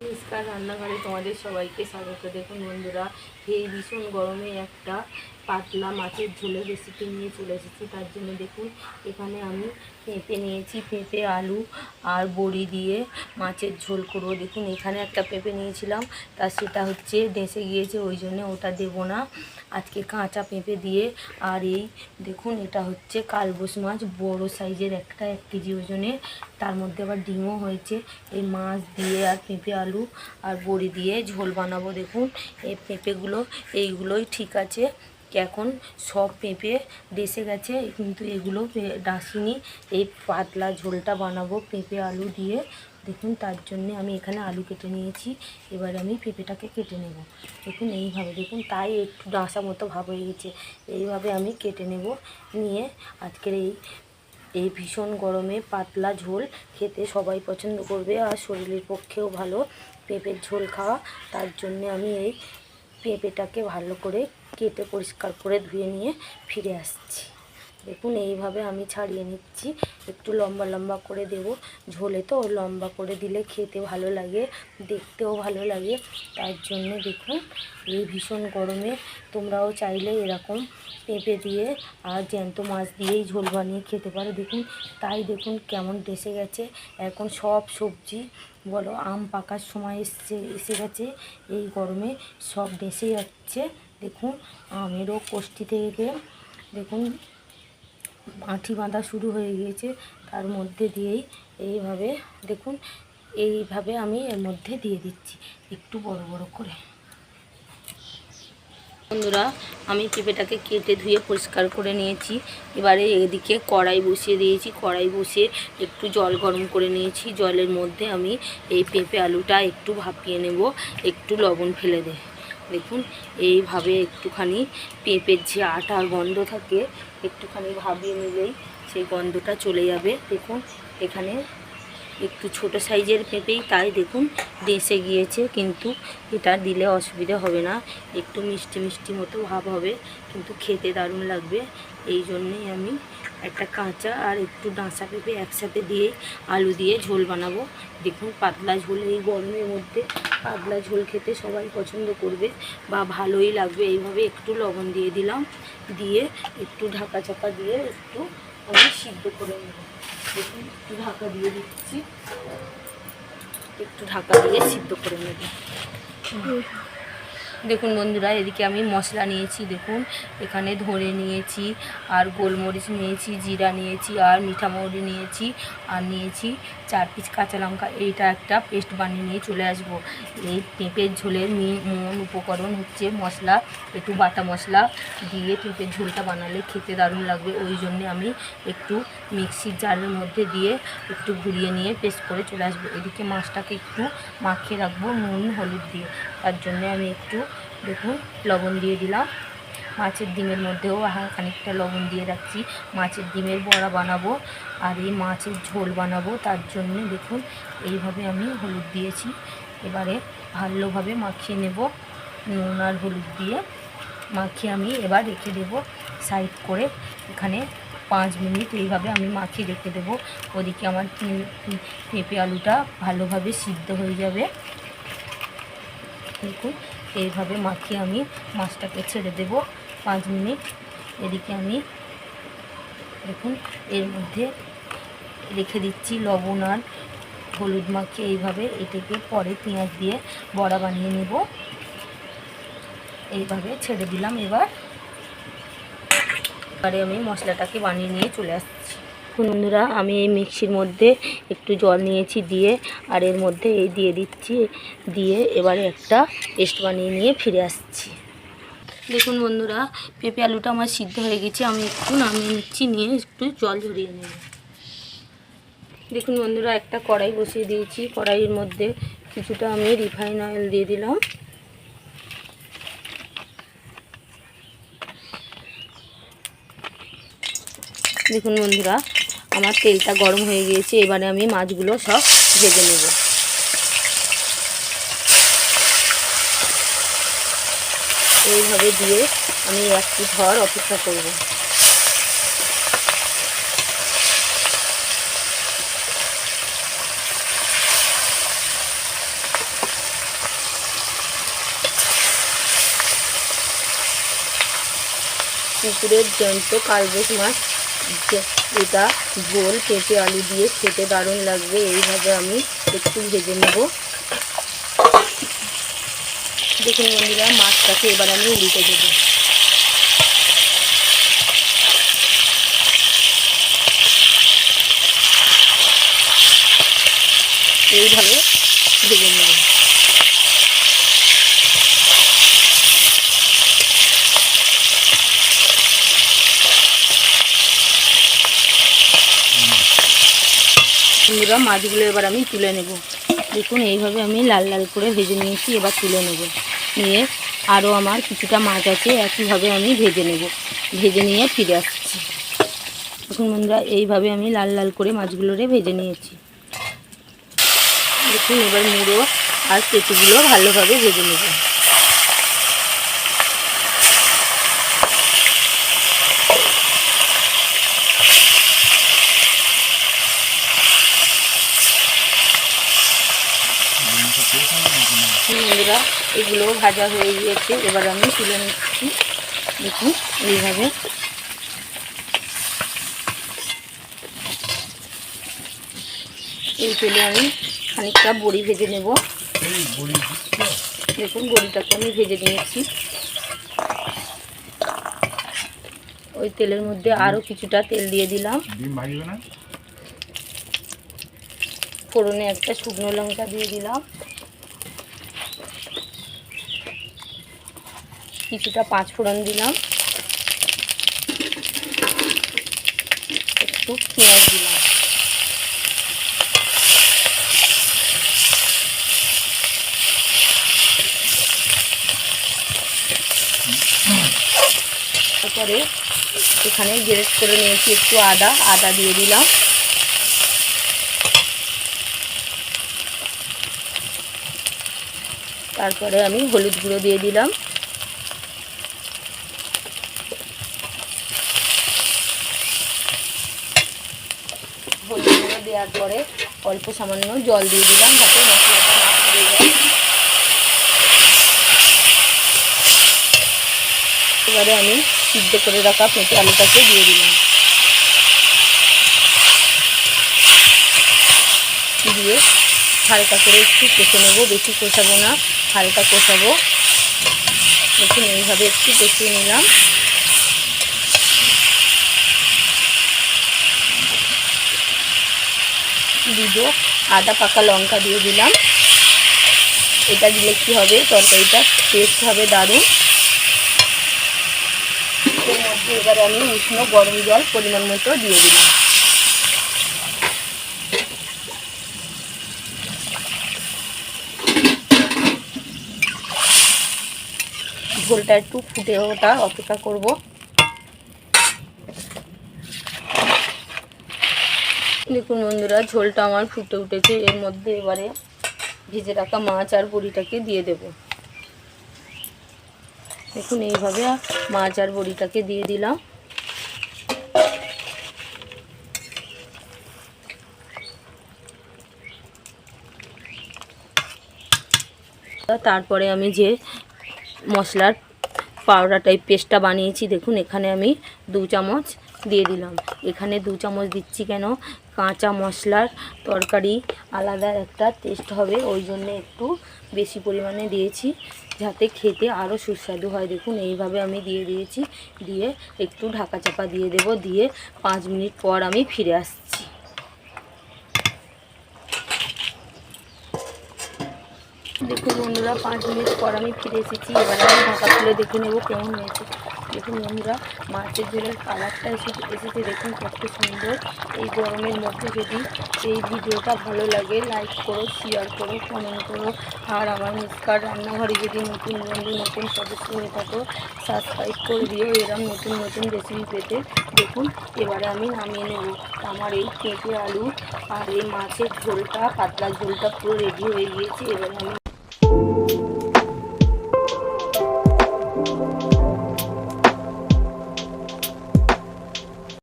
নমস্কার রান্নাঘরে তোমাদের সবাইকে স্বাগত। দেখুন বন্ধুরা এই ভীষণ গরমে একটা পাতলা মাছের ঝোলের রেসিপি নিয়ে চলে এসেছি। তার জন্য দেখুন, এখানে আমি পেঁপে নিয়েছি, পেঁপে, আলু আর বড়ি দিয়ে মাছের ঝোল করব। দেখুন, এখানে একটা পেঁপে নিয়েছিলাম, তা সেটা হচ্ছে ডেসে গিয়েছে, ওই জন্য ওটা দেবো না। আজকে কাঁচা পেঁপে দিয়ে, আর এই দেখুন, এটা হচ্ছে কালবোস মাছ, বড় সাইজের একটা, এক কেজি ওজনের তার মধ্যে আবার ডিমও হয়েছে। এই মাছ দিয়ে আর পেঁপে, আলু আর বড়ি দিয়ে ঝোল বানাবো। দেখুন, এই পেঁপেগুলো, এইগুলোই ঠিক আছে। এখন সব পেঁপে ডেসে গেছে, কিন্তু এগুলো ডাসিনি। এই পাতলা ঝোলটা বানাবো পেঁপে আলু দিয়ে। দেখুন, তার জন্যে আমি এখানে আলু কেটে নিয়েছি। এবার আমি পেঁপেটাকে কেটে নেব। দেখুন, এইভাবে, দেখুন, তাই একটু ডাঁসা মতো ভাব হয়ে গেছে। এইভাবে আমি কেটে নেব। নিয়ে আজকের এই এই ভীষণ গরমে পাতলা ঝোল খেতে সবাই পছন্দ করবে। আর শরীরের পক্ষেও ভালো। পেঁপের ঝোল খাওয়া, তার জন্যে আমি এই পেঁপেটাকে ভালো করে কেটে পরিষ্কার করে ধুয়ে নিয়ে ফিরে আসছি। দেখুন, এইভাবে আমি ছাড়িয়ে নিচ্ছি। একটু লম্বা লম্বা করে দেব ঝোলে তো, লম্বা করে দিলে খেতে ভালো লাগে, দেখতেও ভালো লাগে। তার জন্য দেখুন, এই ভীষণ গরমে তোমরাও চাইলে এরকম পেঁপে দিয়ে আর জ্যান্ত মাছ দিয়েই ঝোল বানিয়ে খেতে পারো। দেখুন, তাই দেখুন কেমন ডেসে গেছে। এখন সব সবজি, বলো, আম পাকার সময় এসছে, এসে গেছে। এই গরমে সব ডেসে যাচ্ছে। দেখুন, আমেরও কোষ্ঠী থেকে, দেখুন আঁঠি বাঁধা শুরু হয়ে গিয়েছে। তার মধ্যে দিয়েই এইভাবে, দেখুন, এইভাবে আমি এর মধ্যে দিয়ে দিচ্ছি, একটু বড় বড় করে। বন্ধুরা, আমি পেঁপেটাকে কেটে ধুয়ে পরিষ্কার করে নিয়েছি। এবারে এদিকে কড়াই বসিয়ে দিয়েছি। কড়াই বসিয়ে একটু জল গরম করে নিয়েছি। জলের মধ্যে আমি এই পেঁপে আলুটা একটু ভাপিয়ে নেব, একটু লবণ ফেলে দে। দেখুন, এইভাবে একটুখানি পেঁপের যে আটার গন্ধ থাকে একটুখানি ভাবিয়ে নিলেই সেই গন্ধটা চলে যাবে। দেখুন, এখানে একটু ছোট সাইজের পেঁপেই তাই দেখুন দেশে গিয়েছে, কিন্তু এটা দিলে অসুবিধা হবে না। একটু মিষ্টি মিষ্টি মতো ভাব হবে, কিন্তু খেতে দারুণ লাগবে। এই জন্যেই আমি একটা কাঁচা আর একটু ডাঁসা পেঁপে একসাথে দিয়ে আলু দিয়ে ঝোল বানাবো। দেখুন, পাতলা ঝোল এই গরমের মধ্যে। পাতলা ঝোল খেতে সবাই পছন্দ করবে বা ভালোই লাগবে। এইভাবে একটু লবণ দিয়ে দিলাম। দিয়ে একটু ঢাকা চাপা দিয়ে একটু আমি সিদ্ধ করে নেব। দেখুন, একটু ঢাকা দিয়ে দিচ্ছি। একটু ঢাকা দিয়ে সিদ্ধ করে নেব। দেখুন বন্ধুরা, এদিকে আমি মশলা নিয়েছি, দেখুন, এখানে ধরে নিয়েছি, আর গোলমরিচ নিয়েছি, জিরা নিয়েছি, আর মিঠা মৌরি নিয়েছি, আর নিয়েছি চার পিস কাঁচা লঙ্কা। এইটা একটা পেস্ট বানিয়ে নিয়ে চলে আসব। এই পেঁপের ঝোলের মি- মূল উপকরণ হচ্ছে মশলা, একটু বাটা মশলা দিয়ে পেঁপের ঝোলটা বানালে খেতে দারুণ লাগবে। ওই জন্যে আমি একটু মিক্সির জারের মধ্যে দিয়ে একটু ঘুরিয়ে নিয়ে পেস্ট করে চলে আসব। এদিকে মাছটাকে একটু মাখিয়ে রাখব নুন, হলুদ দিয়ে। তার জন্য আমি একটু দেখুন, লবণ দিয়ে দিলাম। মাছের ডিমের মধ্যেও খানিকটা লবণ দিয়ে রাখছি। মাছের ডিমের বড়া বানাবো আর এই মাছের ঝোল বানাবো। তার জন্য দেখুন, এইভাবে আমি হলুদ দিয়েছি। এবারে ভালোভাবে মাখিয়ে নেব, নুন আর হলুদ দিয়ে। মাখিয়ে আমি এবার রেখে দেব সাইড করে। এখানে পাঁচ মিনিট এইভাবে আমি মাখিয়ে রেখে দেবো। ওদিকে আমার পেঁপে আলুটা ভালোভাবে সিদ্ধ হয়ে যাবে। দেখুন এইভাবে মাখিয়ে আমি মাছটাকে ছেড়ে দেব। পাঁচ মিনিট। এদিকে আমি দেখুন, এর মধ্যে রেখে দিচ্ছি লবণ আর হলুদ মাখিয়ে এইভাবে এটাকে পরে পেঁয়াজ দিয়ে বড়া বানিয়ে নেব। এইভাবে ছেড়ে দিলাম এবার। এবারে আমি মশলাটাকে বানিয়ে নিয়ে চলে আসছি। বন্ধুরা, আমি এই মিক্সির মধ্যে একটু জল নিয়েছি দিয়ে, আর এর মধ্যে এই দিয়ে দিচ্ছি, দিয়ে এবারে একটা পেস্ট বানিয়ে নিয়ে ফিরে আসছি। দেখুন বন্ধুরা, পেঁপে আলুটা আমার সিদ্ধ হয়ে গেছে, আমি একটু নামিয়ে নিচ্ছি, নিয়ে একটু জল ঝরিয়ে নেব। দেখুন বন্ধুরা, একটা কড়াই বসিয়ে দিয়েছি, কড়াইয়ের মধ্যে কিছুটা আমি রিফাইন অয়েল দিয়ে দিলাম। দেখুন বন্ধুরা আমার তেলটা গরম হয়ে গিয়েছে, এবারে আমি মাছগুলো সব ভেজে নেব। এইভাবে দিয়ে আমি একটি ঘর অপেক্ষা করব। পুকুরের জন্ত কালবেশ মাছ এটা ঝোল পেঁপে আলু দিয়ে খেতে দারুণ লাগবে। এইভাবে আমি একটু ভেজে নেব। দেখুন বন্ধুরা, মাছটাকে এবার আমি উল্টে দেবো এইভাবে ভেজে নেব বন্ধুরা মাছগুলো এবার আমি তুলে নেব। দেখুন, এইভাবে আমি লাল লাল করে ভেজে নিয়েছি, এবার তুলে নেব। নিয়ে আরও আমার কিছুটা মাছ আছে, একইভাবে আমি ভেজে নেব। ভেজে নিয়ে ফিরে আসছি। দেখুন বন্ধুরা, এইভাবে আমি লাল লাল করে মাছগুলোরে ভেজে নিয়েছি। দেখুন, এবার মুড়ো আর পেটিগুলো ভালোভাবে ভেজে নেব। বন্ধুরা এগুলো ভাজা হয়ে গিয়েছে। এবার আমি তুলে নিচ্ছি দেখুন এইভাবে। এই তেলে আমি খানিকটা বড়ি ভেজে নেব। দেখুন বড়িটাকে আমি ভেজে নিয়েছি। ওই তেলের মধ্যে আরও কিছুটা তেল দিয়ে দিলাম। ফোড়নে একটা শুকনো লঙ্কা দিয়ে দিলাম। কিছুটা পাঁচ ফোড়ন দিলাম। একটু পেঁয়াজ দিলাম। তারপরে এখানে গ্রেট করে নিয়েছি একটু আদা আদা দিয়ে দিলাম। তারপরে আমি হলুদ গুঁড়ো দিয়ে দিলাম হলুদ গুঁড়ো দেওয়ার পরে অল্প সামান্য জল দিয়ে দিলাম যাতে মশলাটা না পুড়ে যায়। এবারে আমি সিদ্ধ করে রাখা পেঁপে আলুটাকে দিয়ে দিলাম। দিয়ে হালকা করে একটু কষে নেব, বেশি কষাবো না, হালকা কষাবো। দেখুন এইভাবে একটু কষিয়ে নিলাম। দুটো আদা, পাকা লঙ্কা দিয়ে দিলাম। এটা দিলে কী হবে? তরকারিটা টেস্ট হবে দারুণ। এর মধ্যে এবারে আমি উষ্ণ গরম জল পরিমাণ মতো দিয়ে দিলাম। ঝোলটা একটু ফুটে ওটা অপেক্ষা করব। দেখুন বন্ধুরা, ঝোলটা আমার ফুটে উঠেছে। এর মধ্যে এবারে ভেজে রাখা মাছ আর বড়িটাকে দিয়ে দেব। দেখুন, এইভাবে মাছ আর বড়িটাকে দিয়ে দিলাম। তারপরে আমি যে মশলার পাউডার টাইপ পেস্টটা বানিয়েছি, দেখুন, এখানে আমি দু চামচ দিয়ে দিলাম। এখানে দু চামচ দিচ্ছি কেন? কাঁচা মশলার তরকারি আলাদা একটা টেস্ট হবে, ওই জন্য একটু বেশি পরিমাণে দিয়েছি, যাতে খেতে আরও সুস্বাদু হয়। দেখুন, এইভাবে আমি দিয়ে দিয়েছি, দিয়ে একটু ঢাকা চাপা দিয়ে দেব, দিয়ে পাঁচ মিনিট পর আমি ফিরে আসছি। দেখুন বন্ধুরা, পাঁচ মিনিট পর আমি ফিরে এসেছি, এবার আমি ঢাকা খুলে দেখে নেব কেমন হয়েছে। দেখুন বন্ধুরা, মাছের ঝোলের কালারটা এসে এসেছে, দেখুন কত সুন্দর। এই গরমের মধ্যে যদি এই ভিডিওটা ভালো লাগে লাইক করো শেয়ার করো কমেন্ট করো। আর আমার মিসকার রান্নাঘরে যদি নতুন বন্ধু, নতুন সদস্য হয়ে থাকো সাবস্ক্রাইব করে দিও। এরম নতুন নতুন রেসিপি পেতে দেখুন, এবারে আমি নামিয়ে নেব। আমার এই পেঁপে আলু আর এই মাছের ঝোলটা, পাতলা ঝোলটা পুরো রেডি হয়ে গিয়েছে। এবারে আমি